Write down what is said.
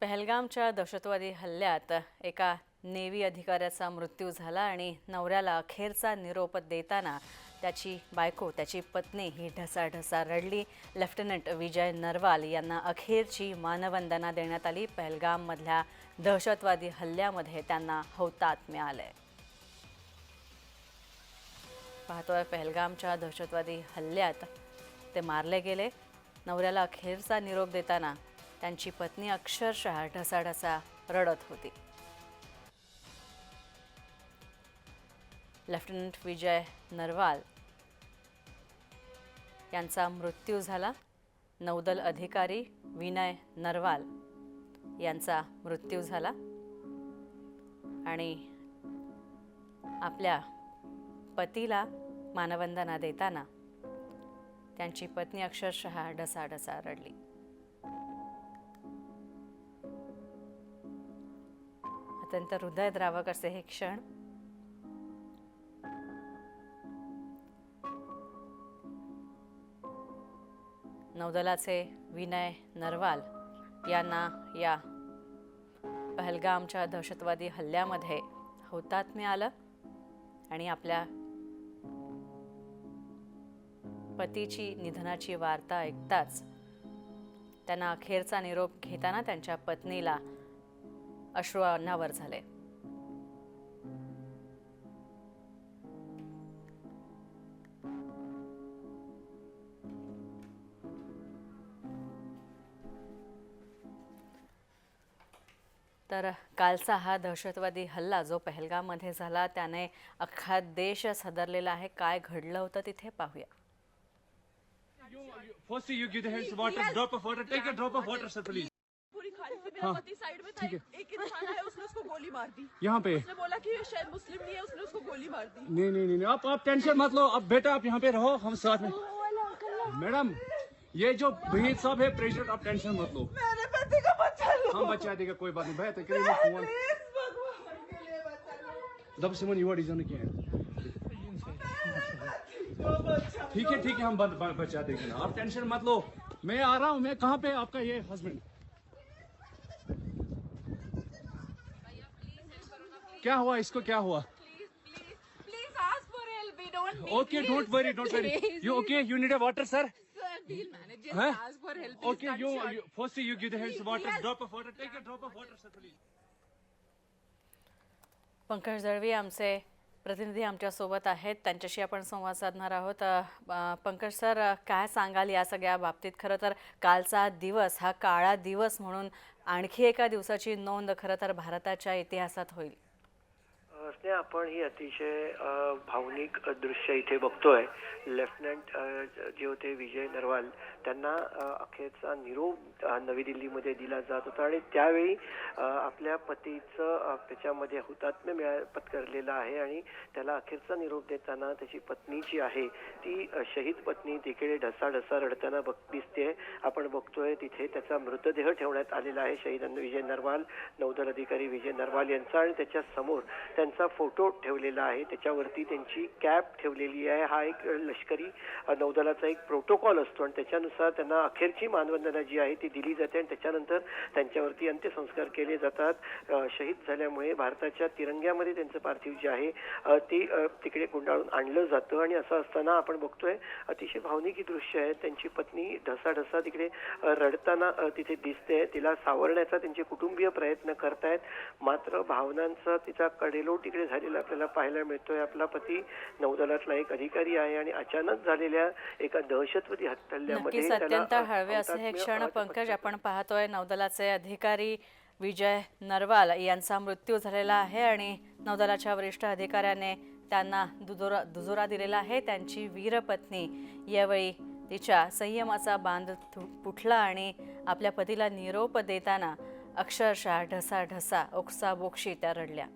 पहलगामच्या दहशतवादी हल्ल्यात एका नेव्ही अधिकाऱ्याचा मृत्यू झाला आणि नवऱ्याला अखेरचा निरोप देताना त्याची बायको त्याची पत्नी ही ढसाढसा रडली. लेफ्टनंट विजय नरवाल यांना अखेरची मानवंदना देण्यात आली. पहलगाममधल्या दहशतवादी हल्ल्यामध्ये त्यांना हौतात्म्य आलंय पाहतोय पहलगामच्या दहशतवादी हल्ल्यात ते मारले गेले. नवऱ्याला अखेरचा निरोप देताना त्यांची पत्नी अक्षरशः ढसाढसा रडत होती. लेफ्टनंट विजय नरवाल यांचा मृत्यू झाला. नौदल अधिकारी विनय नरवाल यांचा मृत्यू झाला. आणि आपल्या पतीला मानवंदना देताना त्यांची पत्नी अक्षरशः ढसाढसा रडली. अत्यंत हृदयद्रावक असे हे क्षण. नौदलाचे विनय नरवाल यांना या पहलगामच्या दहशतवादी हल्ल्यामध्ये हुतात्म्य आलं आणि आपल्या पतीची निधनाची वार्ता ऐकताच त्यांना अखेरचा निरोप घेताना त्यांच्या पत्नीला अश्रू झाले तर कालचा हा दहशतवादी हल्ला जो पहलगामध्ये झाला त्याने अख्खा देश सदरलेला आहे. काय घडलं होतं तिथे पाहूया. पूरी खाली से मेरा पति साइड में था एक इंसान आया उसने उसको गोली मार दी। यहाँ पे। उसने बोला कि शायद मुस्लिम नहीं है उसने उसको गोली मार दी। नहीं नहीं नहीं आप आप टेंशन मत लो। अब बेटा आप यहाँ पे रहो हम साथ में। मैडम ये जो भहीद साहब है प्रेसिडेंट आप टेंशन मत लो। मेरे पति का बच्चा लो हम बचा देगा कोई बात नहीं। भैया फ़ोन। के लिए बचा लो दब सिमन युवा डिज़ाइन किया है। ठीक है ठीक है हम बचा देंगे ना। आप टेंशन मत लो। मैं आ रहा हूँ मैं कहाँ पे आपका ये हस्बैंड क्या हुआ? इसको क्या हुआ? Please ask for help we don't okay don't worry don't worry you okay you need a water sir we'll manage it. Huh? ask for help. Okay, you, you firstly you give the hands water, drop of water, take a drop of water, sir, please. Pankaj Dalvi आमचे प्रतिनिधी आमच्यासोबत आहेत. त्यांच्याशी आपण संवाद साधणार आहोत. अ, अ, Pankaj sir अ, काय सांगाल या सगळ्या बाबतीत? खरं तर कालचा दिवस हा काळा दिवस म्हणून आणखी एका दिवसाची नोंद खरं तर भारताच्या इतिहासात होईल. अ, आपण ही अतिशय भावनिक दृश्य इथे बघतोय. लेफ्टनंट जे होते विजय नरवाल त्यांना अखेरचा निरोप नवी दिल्लीमध्ये दिला जात होता आणि त्यावेळी आपल्या पतीचं त्याच्यामध्ये हुतात्म्य मिळा पत्करलेलं आहे आणि त्याला अखेरचा निरोप देताना त्याची पत्नी जी आहे ती शहीद पत्नी तिकडे ढसाढसा रडताना बघ दिसते. आपण बघतोय तिथे त्याचा मृतदेह ठेवण्यात आलेला आहे शहीद विजय नरवाल नौदल अधिकारी विजय नरवाल यांचा आणि त्याच्यासमोर त्यांचा फोटो ठेवलेला आहे. त्याच्यावरती त्यांची कॅप ठेवलेली आहे. हा एक लष्करी नौदलाचा एक प्रोटोकॉल असतो आणि त्याच्यानुसार त्यांना अखेरची मानवंदना जी आहे ती दिली जाते आणि त्याच्यानंतर त्यांच्यावरती अंत्यसंस्कार केले जातात. शहीद झाल्यामुळे भारताच्या तिरंग्यामध्ये त्यांचं पार्थिव जे आहे ती ते तिकडे गुंडाळून आणलं जातं आणि असं असताना आपण बघतोय अतिशय भावनिक ही दृश्य आहे. त्यांची पत्नी ढसाढसा तिकडे रडताना तिथे दिसते. तिला सावरण्याचा त्यांचे कुटुंबीय प्रयत्न करतायत. मात्र भावनांचा तिचा कडेलोट तिकडे झालेला आपल्याला पाहायला मिळतोय. आपला पती नौदलातला एक अधिकारी आहे आणि अचानक झालेल्या एका दहशतवादी त्याला, अत्यंत हळवे असे हे क्षण पंकज आपण पाहतोय. नौदलाचे अधिकारी विजय नरवाल यांचा मृत्यू झालेला आहे आणि नौदलाच्या वरिष्ठ अधिकाऱ्याने त्यांना दुजोरा दुजोरा दिलेला आहे. त्यांची वीरपत्नी यावेळी तिच्या संयमाचा बांध फुटला आणि आपल्या पतीला निरोप देताना अक्षरशः ढसा ढसा ओक्सा बोक्षी त्या रडल्या.